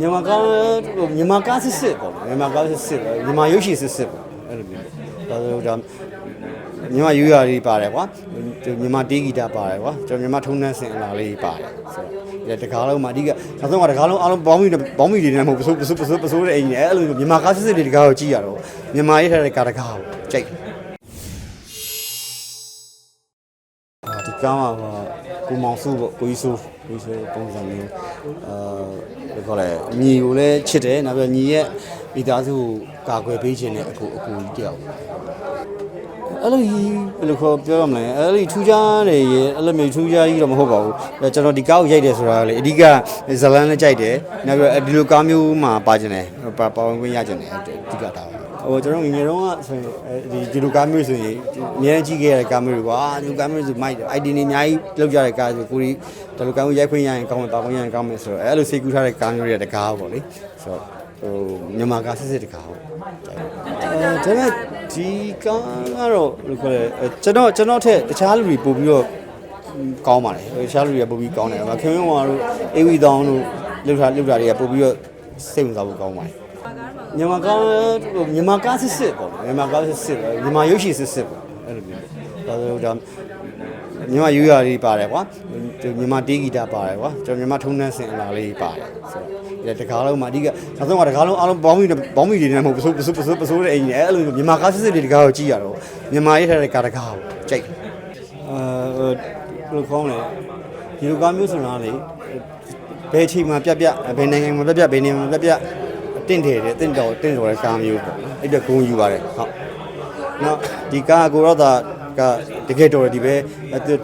မြန်မာကားမြန်မာကားစစ်စစ်ပေါ့မြန်မာကားစစ်စစ်ပေါ့မြန်မာရုပ်ရှင်စစ်စစ်ပေါ့အဲ့လိုမျိုးဒါဆိုဒါမြန်မာယူရာလေးပါတယ်ကွာဒီမြန်မာတေးဂီတပါတယ်ကွာကျွန်တော်မြန်မာထုံးနှန်းစင်အလားလေးပါတယ်ဆိုတော့ဒီတကားလုံးမှာအဓိကနောက်ဆုံးကတကားလုံးအားလုံးပေါင်းပြီးပေါင်းပြီးနေတယ်မဟုတ်ပစိုးပစိုးပစိုးပစိုးတဲ့အိမ်ကြီးအဲ့လိုမျိုးမြန်မာကားစစ်စစ်တွေတကားကိုကြည့်ရတော့မြန်မာရေးထားတဲ့ကားတကားကိုကြိုက်တယ်အာဒီကားမှာ ကိုမောင်စုပေါ့ကိုကြီးစုကိုကြီးစုပုံစံမျိုးအာဘယ်ခေါ်လဲညီကိုလည်းချစ်တယ်နောက်ပြီးညီရဲ့မိသားစုကိုကာကွယ်ပေးခြင်းနဲ့အကူအကူကြီးတယောက်အဲ့လိုကြီးဘယ်လိုခေါ်ပြောရမလဲအဲ့လိုထူးခြားတယ်ရေအဲ့လိုမျိုးထူးခြားကြီးတော့မဟုတ်ပါဘူးအဲကျွန်တော်ဒီကားကိုရိုက်တယ်ဆိုတာလေအဓိကဇလန်းလည်းကြိုက်တယ်နောက်ပြီးဒီလိုကားမျိုးမှာပါခြင်းတယ်ပါပါဝင်ခွင့်ရခြင်းတယ်အဓိကတာပါ ဟိုကျွန်တော်ငယ်ငယ်တုန်းကဆိုရင်အဲဒီဒီလိုကားမျိုးဆိုရင်အများကြီးကြည့်ခဲ့ရတဲ့ကားမျိုးတွေကွာဒီလိုကားမျိုးဆိုမိုက်တယ် ID နေအများကြီးလောက်ကြတဲ့ကားဆိုကိုကြီးဒီလိုကားမျိုးရိုက်ခွင့်ရရင်ကောင်းမယ်ပါခွင့်ရရင်ကောင်းမယ်ဆိုတော့အဲ့လိုစိတ်ကူးထားတဲ့ကားမျိုးတွေကတကားပေါ့လေဆိုတော့ဟိုမြန်မာကားစစ်စစ်တကားပေါ့အဲဒါပေမဲ့ဒီကားကတော့ဘယ်လိုခေါ်လဲအဲကျွန်တော်ကျွန်တော်ထက်တခြားလူတွေပို့ပြီးတော့ကောင်းပါတယ်ဟိုတခြားလူတွေကပို့ပြီးကောင်းတယ်ခင်ဗျားတို့အေဝီတောင်းတို့လောက်ထားလောက်ထားတွေကပို့ပြီးတော့စိတ်ဝင်စားဖို့ကောင်းပါတယ် မြန်မာကားမြန်မာကားစစ်စစ်ပေါ့မြန်မာကားစစ်စစ်ပဲမြန်မာရုပ်ရှင်စစ်စစ်ပေါ့အဲ့လိုမျိုးဒါဆိုဒါမြန်မာယူရာလေးပါတယ်ကွာဒီမြန်မာတေးဂီတပါတယ်ကွာကျွန်တော်မြန်မာထုံးနှန်းစင်အလားလေးပါတယ်ဆိုတော့ဒီတကားလုံးမှာအဓိကနောက်ဆုံးကတကားလုံးအားလုံးပေါင်းပြီးပေါင်းပြီးနေတယ်မဟုတ်ပစိုးပစိုးပစိုးပစိုးတဲ့အိမ်ကြီးအဲ့လိုမျိုးမြန်မာကားစစ်စစ်တွေတကားကိုကြည့်ရတော့မြန်မာရေးထားတဲ့ကားတကားကိုကြိုက်အဲဘယ်လိုခေါင်းလဲဒီလိုကားမျိုးဆိုတာလေဘယ်ချိန်မှာပြက်ပြက်ဘယ်နိုင်ငံမှာပြက်ပြက်ဘယ်နေရာမှာပြက်ပြက် တင့်တယ်တဲ့တင့်တော်တင့်တော်တဲ့ကားမျိုးပေါ့အဲ့ဒါဂုံယူပါတယ်ဟုတ်နောက်ဒီကားကိုရောသာကတကယ်တော်တယ်ဒီပဲ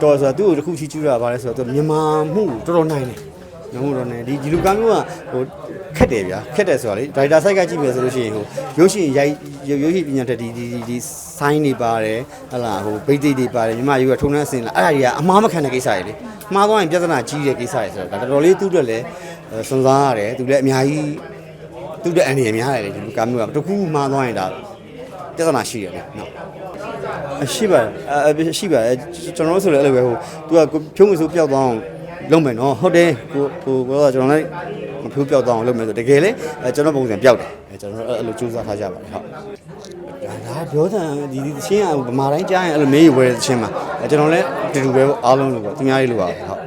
တော်ဆိုတာသူ့ကိုတစ်ခုချီးကျူးတာပါလဲဆိုတော့သူမြန်မာမှုတော်တော်နိုင်တယ်နမှုတော်နိုင်ဒီဒီလူကားမျိုးကဟိုခက်တယ်ဗျာခက်တယ်ဆိုတာလေဒရိုက်တာဆိုင်ကကြည့်ပြီဆိုလို့ရှိရင်ဟိုရုပ်ရှင်ရိုက်ရုပ်ရှင်ပညာတက်ဒီဒီဒီဆိုင်းတွေပါတယ်ဟလာဟိုဗိသိက်တွေပါတယ်မြမယူကထုံနှန်းစင်လာအဲ့ဒါကြီးကအမားမခံတဲ့ကိစ္စတွေလေမှားသွားရင်ပြဿနာကြီးတဲ့ကိစ္စတွေဆိုတော့ဒါတော်တော်လေးသူ့အတွက်လည်းစွန်စားရတယ်သူလည်းအများကြီး သူ့တဲ့အန်ဒီရများတယ်လေဒီကာမျိုးကတခုမှားသွားရင်ဒါပြဿနာရှိရတယ်နော်အရှိပါတယ်အရှိပါတယ်ကျွန်တော်တို့ဆိုလည်းအဲ့လိုပဲဟိုသူကဖြုံးမစိုးပျောက်သွားအောင်လုပ်မယ်နော်ဟုတ်တယ်ကိုကိုကတော့ကျွန်တော်လည်းမဖြိုးပျောက်သွားအောင်လုပ်မယ်ဆိုတကယ်လေကျွန်တော်ပုံစံပျောက်တယ်ကျွန်တော်အဲ့လိုစူးစမ်းထားကြပါတယ်ဟုတ်ဒါပြောတဲ့ဒီဒီချင်းကဗမာတိုင်းကြားရင်အဲ့လိုမေးဝဲတဲ့ချင်းမှာကျွန်တော်လည်းတူတူပဲအားလုံးလို့ပေါ့သူများလေးလို့ပါဟုတ်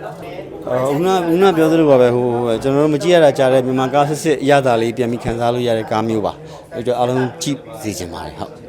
အော်ဦးနာဦးနာပြောသလိုပါပဲဟိုကျွန်တော်တို့မကြည့်ရတာကြားတဲ့မြန်မာကားစစ်စစ်အရသာလေးပြန်ပြီးခန်းစားလို့ရတဲ့ကားမျိုးပါအဲ့တော့အားလုံးကြည့်စီချင်ပါတယ်ဟုတ်